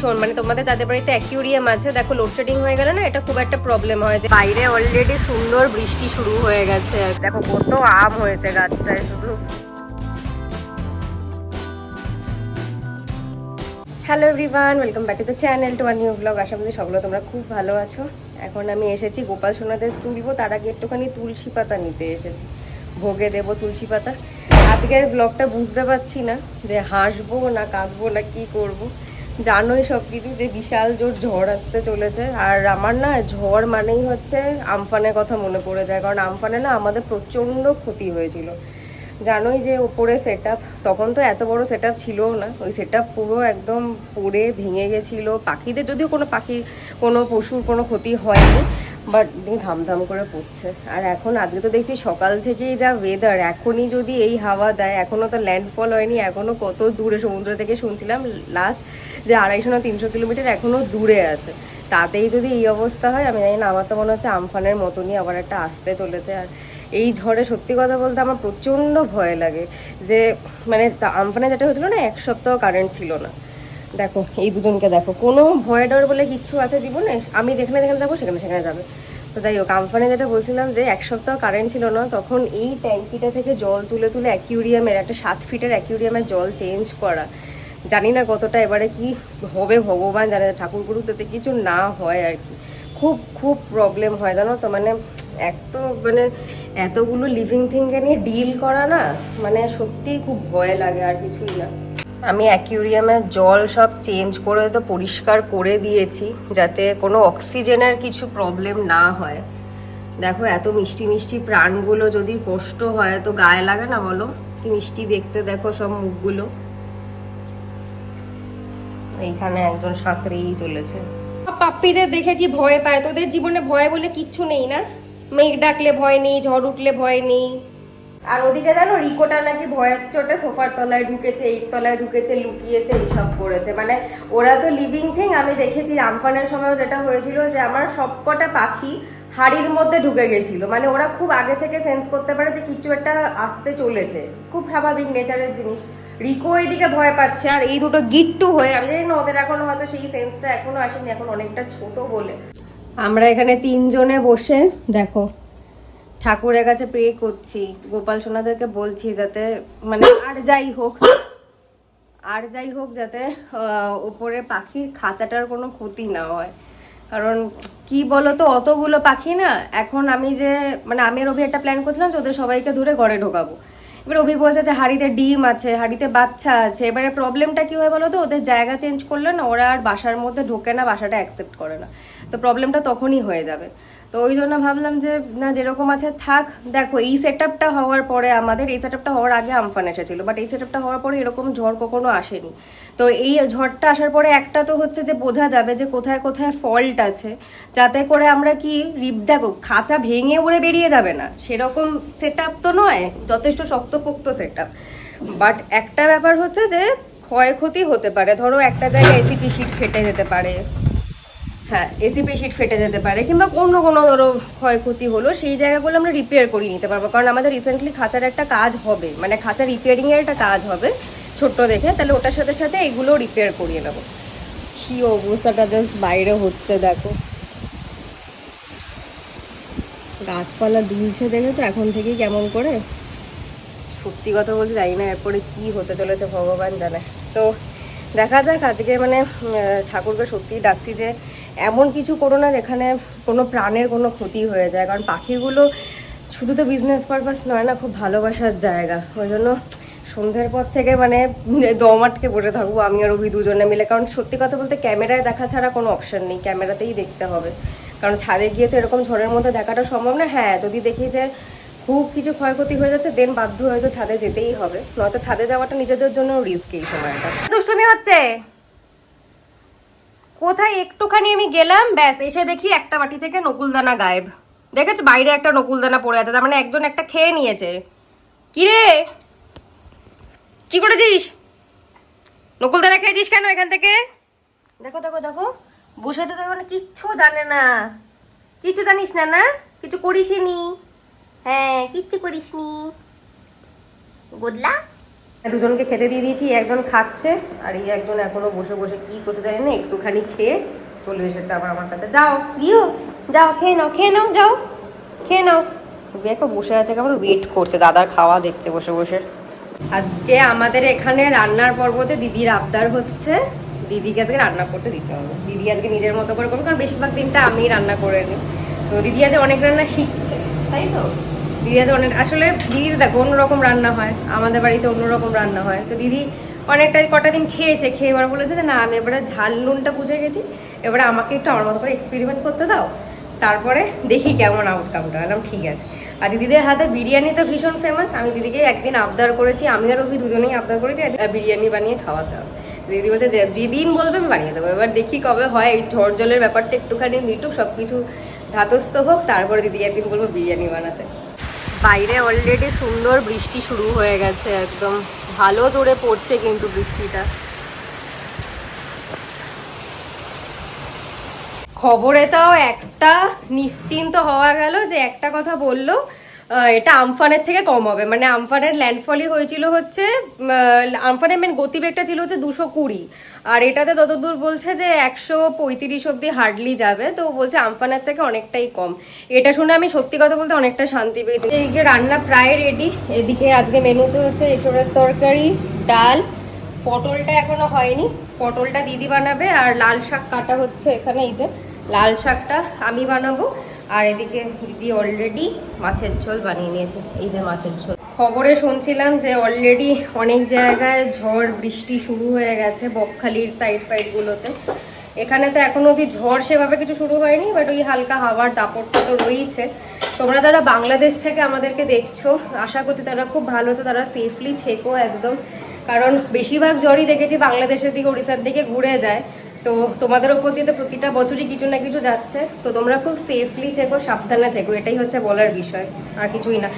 শোন মানে তোমাদের যাদের বাড়িতে অ্যাকিউরিয়াম আছে, দেখো লোডশেডিং হয়ে গেলে না এটা খুব একটা প্রবলেম হয় যে বাইরে অলরেডি সুন্দর বৃষ্টি শুরু হয়ে গেছে। দেখো কত আম হয়েছে গাছটায় শুধু। Hello everyone welcome back to the channel to our new vlog আশা করি সকলে তোমরা খুব ভালো আছো। এখন আমি এসেছি গোপাল সোনাদের তুলবো, তার আগে একটুখানি তুলসী পাতা নিতে এসেছি। ভোগে দেবো তুলসী পাতা। আজকের ব্লগটা বুঝতে পারছি না যে হাসবো না কাঁদবো না কি করব। জানোই সব কিছু যে বিশাল জোর ঝড় আসতে চলেছে। আর আমার না, ঝড় মানেই হচ্ছে আমফানের কথা মনে পড়ে যায়। কারণ আমফানে না আমাদের প্রচণ্ড ক্ষতি হয়েছিল। জানোই যে ওপরে সেট তখন তো এত বড় সেট আপ ছিলও না। ওই সেট পুরো একদম পড়ে ভেঙে গেছিল। পাখিদের যদিও কোনো পাখি, কোনো পশুর কোনো ক্ষতি হয়নি। বাট ধামধাম করে পড়ছে। আর এখন আজকে তো দেখছি সকাল থেকেই যা ওয়েদার এখনই যদি এই হাওয়া দেয় এখনও তো ল্যান্ডফল হয়নি এখনও কত দূরে সমুদ্র থেকে শুনছিলাম লাস্ট যে আড়াইশো না তিনশো কিলোমিটার এখনও দূরে আছে। তাতেই যদি এই অবস্থা হয়, আমি জানি না, আমার তো মনে হচ্ছে আমফানের মতনই আবার একটা আসতে চলেছে। আর এই ঝড়ে সত্যি কথা বলতে আমার প্রচণ্ড ভয় লাগে যে মানে আমফানে যেটা হয়েছিল না, এক সপ্তাহ কারেন্ট ছিল না। দেখো, এই দুজনকে দেখো, কোনো ভয় ডর বলে কিচ্ছু আছে জীবনে? আমি যেখানে যেখানে যাব, সেখানে সেখানে যাবে। তো যাই হোক আমফানে যেটা বলছিলাম যে এক সপ্তাহ কারেন্ট ছিল না, তখন এই ট্যাঙ্কিটা থেকে জল তুলে তুলে অ্যাকিউরিয়ামের একটা সাত ফিটের অ্যাকিউরিয়ামের জল চেঞ্জ করা। জানি না কতটা এবারে কি হবে, ভগবান জানে, ঠাকুর গুরু তাতে কিছু না হয় আর কি। খুব খুব প্রবলেম হয়, জানো তো? মানে এক তো মানে এতগুলো লিভিং থিংকে নিয়ে ডিল করা না মানে সত্যিই খুব ভয় লাগে আর কিছুই না। আমি অ্যাকিউরিয়ামের জল সব চেঞ্জ করে তো পরিষ্কার করে দিয়েছি, যাতে কোনো অক্সিজেনের কিছু প্রবলেম না হয়। দেখো, এত মিষ্টি মিষ্টি প্রাণগুলো যদি কষ্ট হয়, তো গায়ে লাগে না বলো? কি মিষ্টি দেখতে দেখো সব মুখগুলো। এইখানে একজন সাঁতরেই চলেছে। পাপ্পিদের দেখেছি, ভয় পায়। তোদের জীবনে ভয় বলে কিচ্ছু নেই না? মেঘ ডাকলে ভয় নেই, ঝড় উঠলে ভয় নেই। আর ওদিকে জানো, রিকোটা নাকি ভয়ের চোটে সোফার তলায় ঢুকেছে, এই তলায় ঢুকেছে, লুকিয়েছে, এইসব করেছে। মানে ওরা তো লিভিং থিং আমি দেখেছি আমফানের সময় যেটা হয়েছিল যে আমার সবকটা পাখি হাড়ির মধ্যে ঢুকে গেছিল। মানে ওরা খুব আগে থেকে সেন্স করতে পারে যে কিছু একটা আসতে চলেছে। খুব স্বাভাবিক নেচারের জিনিস। রিকো এদিকে ভয় পাচ্ছে, আর এই দুটো গিট্টু হয়ে, আমি জানি না, ওদের এখনও হয়তো সেই সেন্সটা এখনও আসেনি, এখন অনেকটা ছোট বলে। আমরা এখানে তিনজনে বসে, দেখো ঠাকুরের কাছে প্রে করছি। গোপাল সোনাদেরকে বলছি যাতে মানে আর যাই হোক, আর যাই হোক যাতে উপরে পাখির খাঁচাটার কোনো ক্ষতি না হয়। কারণ কি বলতো, অতগুলো পাখি না, এখন আমি যে মানে আমি অভি একটা প্ল্যান করছিলাম যে ওদের সবাইকে ধরে ঘরে ঢোকাবো। এবার অভি বলছে যে হাড়িতে ডিম আছে, হাড়িতে বাচ্চা আছে। এবারে প্রবলেমটা কি হয় বলো তো ওদের জায়গা চেঞ্জ করলে না, ওরা আর বাসার মধ্যে ঢোকে না, বাসাটা অ্যাকসেপ্ট করে না। তো প্রবলেমটা তখনই হয়ে যাবে। তো ওই জন্য ভাবলাম যে, না, যেরকম আছে থাক। দেখো, এই সেট হওয়ার পরে আমাদের, এই সেট হওয়ার আগে আমফান এসেছিল বাট এই সেট হওয়ার পরে এরকম ঝড় কখনো আসেনি। তো এই ঝড়টা আসার পরে একটা তো হচ্ছে যে বোঝা যাবে যে কোথায় কোথায় ফল্ট আছে, যাতে করে আমরা কি রিপ দেখো, খাঁচা ভেঙে উড়ে বেরিয়ে যাবে না। সেরকম সেট আপ তো নয়, যথেষ্ট শক্তপোক্ত সেট আপ বাট একটা ব্যাপার হচ্ছে যে ক্ষয়ক্ষতি হতে পারে। ধরো একটা জায়গায় এসিপি শিট ফেটে যেতে পারে। হ্যাঁ এসিপি শিট ফেটে যেতে পারে কিংবা অন্য কোনো ধরো ক্ষয়ক্ষতি হলো সেই জায়গাগুলো আমরা রিপেয়ার করে নিতে পারব। কারণ আমাদের রিসেন্টলি খাঁচার একটা কাজ হবে মানে খাঁচা রিপেয়ারিং এর একটা কাজ হবে ছোট্ট দেখে তাহলে ওটার সাথে সাথে এগুলো রিপেয়ার করিয়ে নেব। কি অবস্থাটা জাস্ট বাইরে হচ্ছে দেখো। গাছপালা দুলছে দেখেছ এখন থেকেই কেমন করে? সত্যি কথা বলতে জানি না এরপরে কি হতে চলেছে ভগবান জানে। তো দেখা যাক আজকে মানে ঠাকুরকে সত্যিই ডাকছি যে এমন কিছু করো না যেখানে কোনো প্রাণের কোনো ক্ষতি হয়ে যায়। কারণ পাখিগুলো শুধু তো বিজনেস পারপাস নয় না, খুব ভালোবাসার জায়গা। ওই জন্য সন্ধ্যের পর থেকে মানে দম আটকে বসে থাকব আমি আর অভি দুজনে মিলে। কারণ সত্যি কথা বলতে ক্যামেরায় দেখা ছাড়া কোনো অপশন নেই, ক্যামেরাতেই দেখতে হবে। কারণ ছাদে গিয়ে তো এরকম ঝড়ের মধ্যে দেখাটা সম্ভব না। হ্যাঁ যদি দেখি যে খুব কিছু ক্ষয়ক্ষতি হয়ে যাচ্ছে দেন বাধ্য হয়তো ছাদে যেতেই হবে। নয়তো ছাদে যাওয়াটা নিজেদের জন্য রিস্ক এই সময়টা। দুষ্টুমি হচ্ছে! কোথায় একটুখানি আমি গেলাম, ব্যাস, এসে দেখি একটা বাটি থেকে নকুলদানা গায়েব। দেখেছ, বাইরে একটা নকুলদানা পড়ে আছে, তার মানে একজন একটা খেয়ে নিয়েছে। কি রে কি করেছিস? নকুলদানা খেয়েছিস কেন এখান থেকে? দেখো দেখো দেখো, বসেছে দেখো মানে কিচ্ছু জানে না। কিচ্ছু জানিস না না? কিছু করিস নি। হ্যাঁ কিচ্ছু করিস নি বদলা দুজনকে খেতে দিয়ে দিয়েছি একজন খাচ্ছে, আর এই একজন এখনও বসে বসে কি করতে জানি না একটুখানি খেয়ে চলে এসেছে আবার আমার কাছে। যাও লিও যাও, খেয়ে নাও খেয়ে নাও, যাও, খেয়ে নাও। দেখো বসে আছে, কেমন ওয়েট করছে, দাদার খাওয়া দেখছে বসে বসে। আজকে আমাদের এখানে রান্নার পর্বতে দিদির আবদার হচ্ছে, দিদিকে আজকে রান্না করতে দিতে হবে। দিদি আজকে নিজের মতো করে করব, কারণ বেশিরভাগ দিনটা আমি রান্না করে নিই। তো দিদি আজকে অনেক রান্না শিখছে, তাই তো? দিদি আজকে অনেক আসলে দিদি তো দেখো অন্যরকম রান্না হয়। আমাদের বাড়িতে অন্যরকম রান্না হয়। তো দিদি অনেকটা কটা দিন খেয়েছে, খেয়ে এবার বলেছে যে না, আমি এবারে ঝাল নুনটা বুঝে গেছি। এবারে আমাকে একটু আমার মতো করে এক্সপেরিমেন্ট করতে দাও। তারপরে দেখি কেমন আউটকামটা বললাম, ঠিক আছে। আর দিদিদের হাতে বিরিয়ানি তো ভীষণ ফেমাস আমি দিদিকে একদিন আবদার করেছি, আমি আর রবি দুজনেই আবদার করেছি বিরিয়ানি বানিয়ে খাওয়াতে হবে। দিদি বলছে, যে যেদিন বলবে আমি বানিয়ে দেবো। এবার দেখি কবে হয়, এই ঝড় জলের ব্যাপারটা একটুখানি মিটুক সব কিছু ধাতস্থ হোক। তারপরে দিদি একদিন বলব, বিরিয়ানি বানাতে। বাইরে অলরেডি সুন্দর বৃষ্টি শুরু হয়ে গেছে, একদম ভালো জোরে পড়ছে কিন্তু বৃষ্টিটা। খবরে তাও একটা নিশ্চিন্ত হওয়া গেল যে একটা কথা বলল এটা আমফানের থেকে কম হবে। মানে আমফানের ল্যান্ডফলই হয়েছিল হচ্ছে আমফানের মেন গতিবেগটা ছিল হচ্ছে দুশো কুড়ি। আর এটাতে যতদূর বলছে যে একশো পঁয়ত্রিশ অব্দি হার্ডলি যাবে, তো বলছে আমফানের থেকে অনেকটাই কম। এটা শুনে আমি সত্যি কথা বলতে অনেকটা শান্তি পেয়েছি। এদিকে রান্না প্রায় রেডি এদিকে আজকে মেনুতে হচ্ছে এঁচড়ের তরকারি, ডাল। পটলটা এখনও হয়নি, পটলটা দিদি বানাবে, আর লাল শাক কাটা হচ্ছে এখানে, এই যে লাল শাকটা আমি বানাবো। আর এদিকে দিদি অলরেডি মাছের ঝোল বানিয়ে নিয়েছে। এই যে মাছের ঝোল। খবরে শুনছিলাম যে অলরেডি অনেক জায়গায় ঝড়, বৃষ্টি শুরু হয়ে গেছে বকখালির সাইড ফাইডগুলোতে এখানে তো এখনও অবধি ঝড় সেভাবে কিছু শুরু হয়নি বাট ওই হালকা হাওয়ার দাপটটা তো রয়েছে। তোমরা যারা বাংলাদেশ থেকে আমাদেরকে দেখছ, আশা করছি তারা খুব ভালো আছে, তারা সেফলি থেকো একদম। কারণ বেশিরভাগ জ্বরই দেখেছি বাংলাদেশের দিকে উড়িষ্যার দিকে ঘুরে যায়। তো তোমাদের ওপর দিয়ে তো প্রতিটা বছরই কিছু না কিছু যাচ্ছে। তো তোমরা খুব সেফলি থেকো, সাবধানে থেকো, এটাই হচ্ছে বলার বিষয়, আর কিছুই না।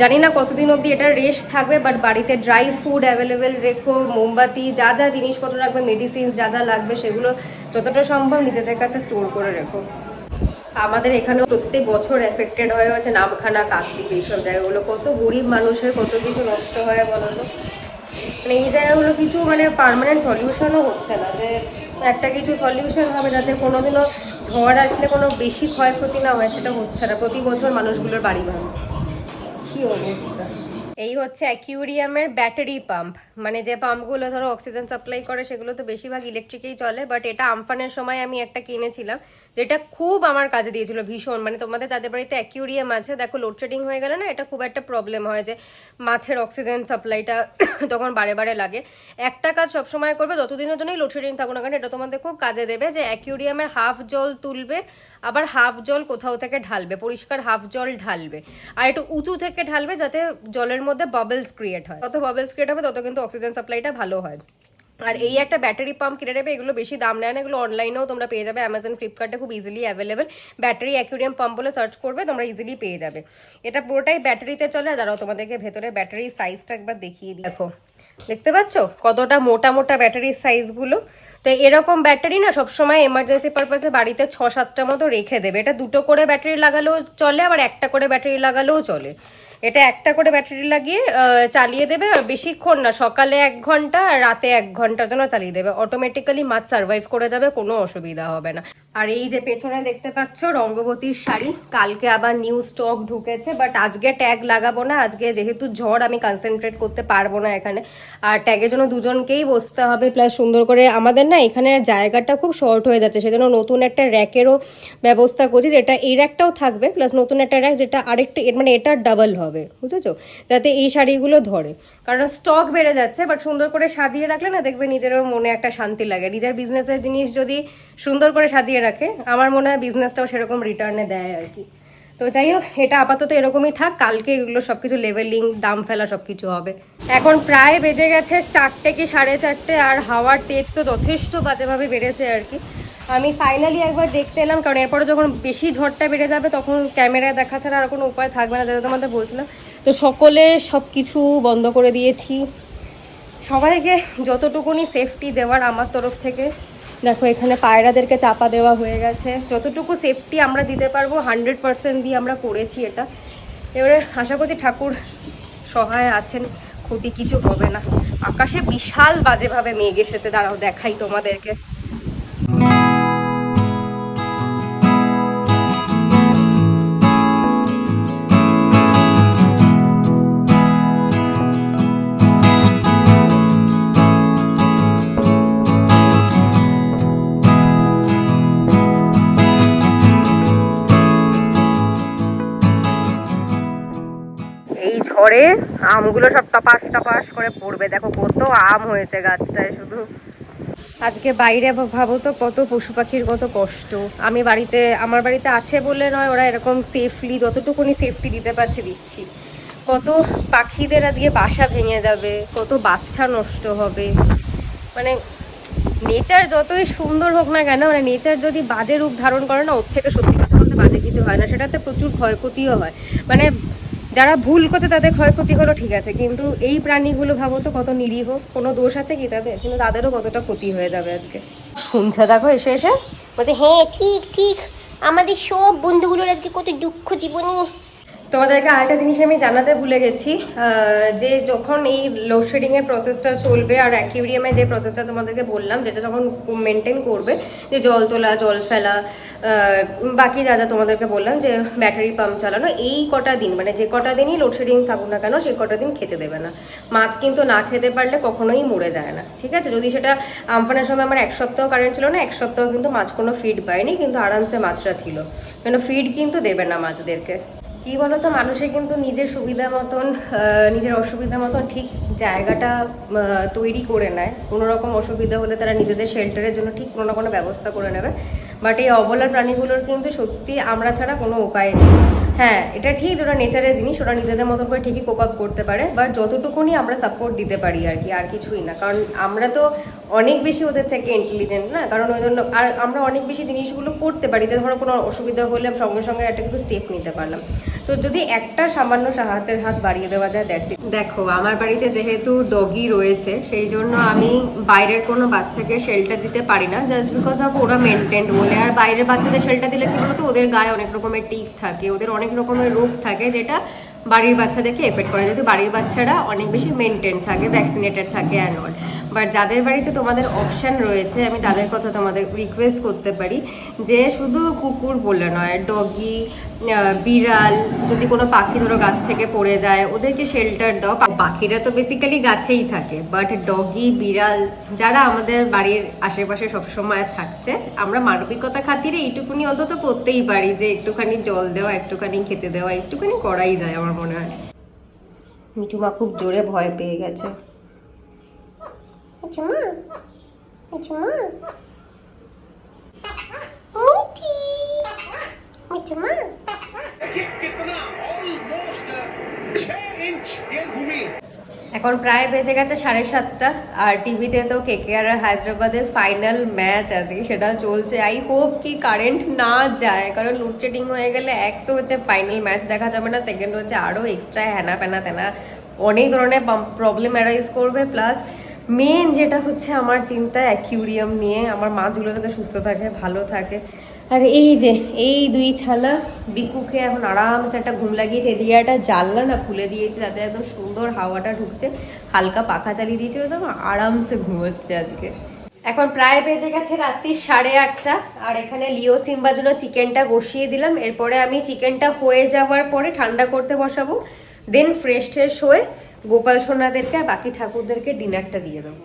জানি না কতদিন অবধি এটা রেস্ট থাকবে বাট বাড়িতে ড্রাই ফুড অ্যাভেলেবেল রেখো, মোমবাতি, যা যা জিনিসপত্র রাখবে মেডিসিনস যা যা লাগবে, সেগুলো যতটা সম্ভব নিজেদের কাছে স্টোর করে রেখো। আমাদের এখানেও প্রত্যেক বছর এফেক্টেড হয়ে হচ্ছে নামখানা কাকদ্বীপ এইসব জায়গাগুলো কত গরিব মানুষের কত কিছু নষ্ট হয় বলো তো? মানে এই জায়গাগুলো কিছু মানে পার্মানেন্ট সলিউশনও হচ্ছে না যে একটা কিছু সলিউশন হবে যাতে কোনোদিনও ঝড় আসলে কোনো বেশি ক্ষয়ক্ষতি না হয়, সেটা হচ্ছে না। প্রতি বছর মানুষগুলোর বাড়ি ভাঙে। কি অবস্থা? এই হচ্ছে অ্যাকিউরিয়ামের ব্যাটারি পাম্প মানে যে পাম্পগুলো ধরো অক্সিজেন সাপ্লাই করে, সেগুলো তো বেশিরভাগ ইলেকট্রিকেই চলে বাট এটা আমফানের সময় আমি একটা কিনেছিলাম, যেটা খুব আমার কাজে দিয়েছিল, ভীষণ। মানে তোমাদের যাদের বাড়িতে অ্যাকিউরিয়াম আছে, দেখো লোডশেডিং হয়ে গেলে না, এটা খুব একটা প্রবলেম হয় যে মাছের অক্সিজেন সাপ্লাইটা তখন বারে বারে লাগে। একটা কাজ সবসময় করবে, যতদিনের জন্যই লোডশেডিং থাকুক না কেন, এটা তোমাদের খুব কাজে দেবে যে অ্যাকিউরিয়ামের হাফ জল তুলবে, আবার হাফ জল কোথাও থেকে ঢালবে, পরিষ্কার হাফ জল ঢালবে। আর একটু উঁচু থেকে ঢালবে, যাতে জলের মধ্যে বাবলস ক্রিয়েট হয়। তত বাবলস ক্রিয়েট হবে, তত কিন্তু অক্সিজেন সাপ্লাইটা ভালো হয়। আর এই একটা ব্যাটারি পাম্প কিনে নেবে, এগুলো বেশি দাম নেয় না, এগুলো অনলাইনেও তোমরা পেয়ে যাবে অ্যামাজন ফ্লিপকার্টে খুব easily available battery aquarium pump বলে সার্চ করবে, তোমরা ইজিলি পেয়ে যাবে। এটা পুরোটাই ব্যাটারিতে চলে, আর দাঁড়াও তোমাদেরকে ভেতরে ব্যাটারির সাইজটা একবার দেখিয়ে দিই। দেখো, দেখতে পাচ্ছ? কতটা মোটা মোটা ব্যাটারির সাইজগুলো তো এরকম ব্যাটারি না সবসময় এমার্জেন্সি পারপাসে বাড়িতে ছ সাতটা মতো রেখে দেবে। এটা দুটো করে ব্যাটারি লাগালেও চলে, আবার একটা করে ব্যাটারি লাগালেও চলে। এটা একটা করে ব্যাটারি লাগিয়ে চালিয়ে দেবে আর বেশিক্ষণ না, সকালে এক ঘণ্টা রাতে এক ঘণ্টার জন্য চালিয়ে দেবে। অটোমেটিক্যালি মাছ সার্ভাইভ করে যাবে, কোনো অসুবিধা হবে না। আর এই যে পেছনে দেখতে পাচ্ছ রঙ্গবতীর শাড়ি, কালকে আবার নিউ স্টক ঢুকেছে বাট আজকে ট্যাগ লাগাবো না, আজকে যেহেতু ঝড়, আমি কনসেন্ট্রেট করতে পারব না এখানে। আর ট্যাগের জন্য দুজনকেই বসতে হবে প্লাস সুন্দর করে আমাদের না এখানে জায়গাটা খুব শর্ট হয়ে যাচ্ছে, সেজন্য নতুন একটা র্যাকেরও ব্যবস্থা করছি, যেটা এই র্যাকটাও থাকবে প্লাস নতুন একটা র্যাক যেটা আরেকটা মানে এটা ডাবল হবে, বুঝেছ? যাতে এই শাড়িগুলো ধরে। কারণ স্টক বেড়ে যাচ্ছে বাট সুন্দর করে সাজিয়ে রাখলে না দেখবে নিজেরও মনে একটা শান্তি লাগে। নিজের বিজনেসের জিনিস যদি সুন্দর করে সাজিয়ে রাখে। আমার মনে হয় বিজনেসটাও সেরকম রিটার্নে দেয় আর কি। তো যাই হোক, এটা আপাতত এরকমই থাক। কালকে এগুলো সব কিছু লেভেলিং দাম ফেলা সবকিছু হবে। এখন প্রায় বেজে গেছে চারটে কি সাড়ে চারটে, আর হাওয়ার তেজ তো যথেষ্ট বাজেভাবে বেড়েছে আর কি। আমি ফাইনালি একবার দেখতে এলাম, কারণ এরপরে যখন বেশি ঝড়টা বেড়ে যাবে, তখন ক্যামেরায় দেখা ছাড়া আর কোনো উপায় থাকবে না, যেটা তোমাদের বলছিলাম। তো সকলে সব কিছু বন্ধ করে দিয়েছি। সবাইকে যতটুকুনি সেফটি দেওয়ার আমার তরফ থেকে দেখো, এখানে পায়রাদেরকে চাপা দেওয়া হয়ে গেছে। যতটুকু সেফটি আমরা দিতে পারব হান্ড্রেড পারসেন্ট দিয়ে আমরা করেছি এটা। এবারে আশা করছি ঠাকুর সহায় আছেন, ক্ষতি কিছু হবে না। আকাশে বিশাল বাজেভাবে মেঘ এসেছে, দাঁড়াও দেখাই তোমাদেরকে। আমগুলো সব টপাস টপাস করে পড়বে। দেখো কত আম হয়েছে গাছটায় শুধু। আজকে বাইরে ভাবো তো কত পশু পাখির কত কষ্ট। আমি বাড়িতে, আমার বাড়িতে আছে বলে নয়, ওরা এরকম সেফলি যতটুকুনি সেফটি দিতে পারছে দিচ্ছি। কত পাখিদের আজকে বাসা ভেঙে যাবে, কত বাচ্চা নষ্ট হবে। মানে নেচার যতই সুন্দর হোক না কেন মানে নেচার যদি বাজে রূপ ধারণ করে না, ওর থেকে সত্যি কথা বলতে বাজে কিছু হয় না। সেটাতে প্রচুর ক্ষয়ক্ষতিও হয়। মানে যারা ভুল করছে তাদের ক্ষয়ক্ষতি হলো, ঠিক আছে, কিন্তু এই প্রাণীগুলো ভাবো তো কত নিরীহ। কোনো দোষ আছে কি তাদের? কিন্তু তাদেরও কতটা ক্ষতি হয়ে যাবে আজকে। শুনছে দেখো, এসে এসে বলছে হ্যাঁ ঠিক ঠিক। আমাদের সব বন্ধুগুলোর আজকে কত দুঃখ জীবনী। তোমাদেরকে আরেকটা জিনিস আমি জানাতে ভুলে গেছি যে যখন এই লোডশেডিং এর প্রসেসটা চলবে আর অ্যাকিউরিয়ামে যে প্রসেসটা তোমাদেরকে বললাম, যেটা যখন মেনটেন করবে, যে জল তোলা, জল ফেলা বাকি যা যা তোমাদেরকে বললাম, যে ব্যাটারি পাম্প চালানো, এই কটা দিন মানে যে কটা দিনই লোডশেডিং থাকুক না কেন সেই কটা দিন খেতে দেবে না। মাছ কিন্তু না খেতে পারলে কখনোই মরে যায় না, ঠিক আছে? যদি সেটা আমফানের সময় আমার এক সপ্তাহ কারেন্ট ছিল না, এক সপ্তাহ কিন্তু মাছ কোনো ফিড পায়নি, কিন্তু আরামসে মাছটা ছিল। কেন? ফিড কিন্তু দেবে না মাছদেরকে। কি বলতো, মানুষে কিন্তু নিজের সুবিধা মতন নিজের অসুবিধা মতন ঠিক জায়গাটা তৈরি করে নেয়। কোনো রকম অসুবিধা হলে তারা নিজেদের শেল্টারের জন্য ঠিক কোনো না কোনো ব্যবস্থা করে নেবে। বাট এই অবলা প্রাণীগুলোর কিন্তু সত্যি আমরা ছাড়া কোনো উপায় নেই। হ্যাঁ এটা ঠিক ওরা নেচারের জিনিস, ওরা নিজেদের মতন করে ঠিকই কোপ আপ করতে পারে। বাট যতটুকুনি আমরা সাপোর্ট দিতে পারি আর কি, আর কিছুই না। কারণ আমরা তো অনেক বেশি ওদের থেকে ইন্টেলিজেন্ট না? কারণ ওই জন্য আর আমরা অনেক বেশি জিনিসগুলো করতে পারি যে ধরো কোনো অসুবিধা হলে সঙ্গে সঙ্গে একটা কিন্তু স্টেপ নিতে পারলাম। তো যদি একটা সামান্য সাহায্যের হাত বাড়িয়ে দেওয়া যায় দ্যাটস দেখো, আমার বাড়িতে যেহেতু ডগি রয়েছে, সেই জন্য আমি বাইরের কোনো বাচ্চাকে শেল্টার দিতে পারি না জাস্ট বিকজ অফ ওরা মেনটেন্ড বলে। আর বাইরের বাচ্চাদের শেল্টার দিলে কি বলতো, ওদের গায়ে অনেক রকমের টিক থাকে, ওদের অনেক রকমের রোগ থাকে, যেটা বাড়ির বাচ্চাদেরকে এফেক্ট করে। যেহেতু বাড়ির বাচ্চারা অনেক বেশি মেনটেন থাকে ভ্যাকসিনেটেড থাকে অ্যান্ড অল বাট যাদের বাড়িতে তোমাদের অপশান রয়েছে, আমি তাদের কথা তোমাদের রিকোয়েস্ট করতে পারি, যে শুধু কুকুর বললে নয় ডগি বিড়াল, যদি কোনো পাখি ধরো গাছ থেকে পড়ে যায়, ওদেরকে শেল্টার দাও। পাখিরা তো বেসিক্যালি গাছেই থাকে বাট ডগি বিড়াল, যারা আমাদের বাড়ির আশেপাশে সবসময় থাকছে, আমরা মানবিকতা খাতিরে এইটুকুনি অন্তত করতেই পারি যে একটুখানি জল দেওয়া, একটুখানি খেতে দেওয়া, একটুখানি করাই যায় আমার মনে হয়। মিঠুমা খুব জোরে ভয় পেয়ে গেছে। আচ্ছা মা? আচ্ছা মা देखिए कितना ऑलमोस्ट छह इंच गेंद घूमी এখন প্রায় বেজে গেছে সাড়ে সাতটা আর টিভিতে তো কেকেআর আর হায়দ্রাবাদের ফাইনাল ম্যাচ আজকে সেটা চলছে আই হোপ কি কারেন্ট না যায় কারণ লোডশেডিং হয়ে গেলে এক তো হচ্ছে ফাইনাল ম্যাচ দেখা যাবে না সেকেন্ড হচ্ছে আরও এক্সট্রা হ্যানা প্যানা তেনা অনেক ধরনের প্রবলেম অ্যারাইজ করবে প্লাস মেন যেটা হচ্ছে আমার চিন্তা অ্যাকিউরিয়াম নিয়ে আমার মাছগুলো যাতে সুস্থ থাকে ভালো থাকে আর এই যে, এই দুই ছানা বিকুকে এখন আরামসে একটা ঘুম লাগিয়েছে। এদিকে একটা জানলা না খুলে দিয়েছে যাতে একদম সুন্দর হাওয়াটা ঢুকছে। হালকা পাখা চালিয়ে দিয়েছে একদম আরামসে ঘুমোচ্ছে আজকে। এখন প্রায় বেজে গেছে রাত্রি সাড়ে আটটা, আর এখানে লিও সিম্বার জন্য চিকেনটা বসিয়ে দিলাম। এরপরে আমি চিকেনটা হয়ে যাওয়ার পরে ঠান্ডা করতে বসাবো। দেন ফ্রেশ ট্রেশ হয়ে গোপাল সোনাদেরকে আর বাকি ঠাকুরদেরকে ডিনারটা দিয়ে দেবো।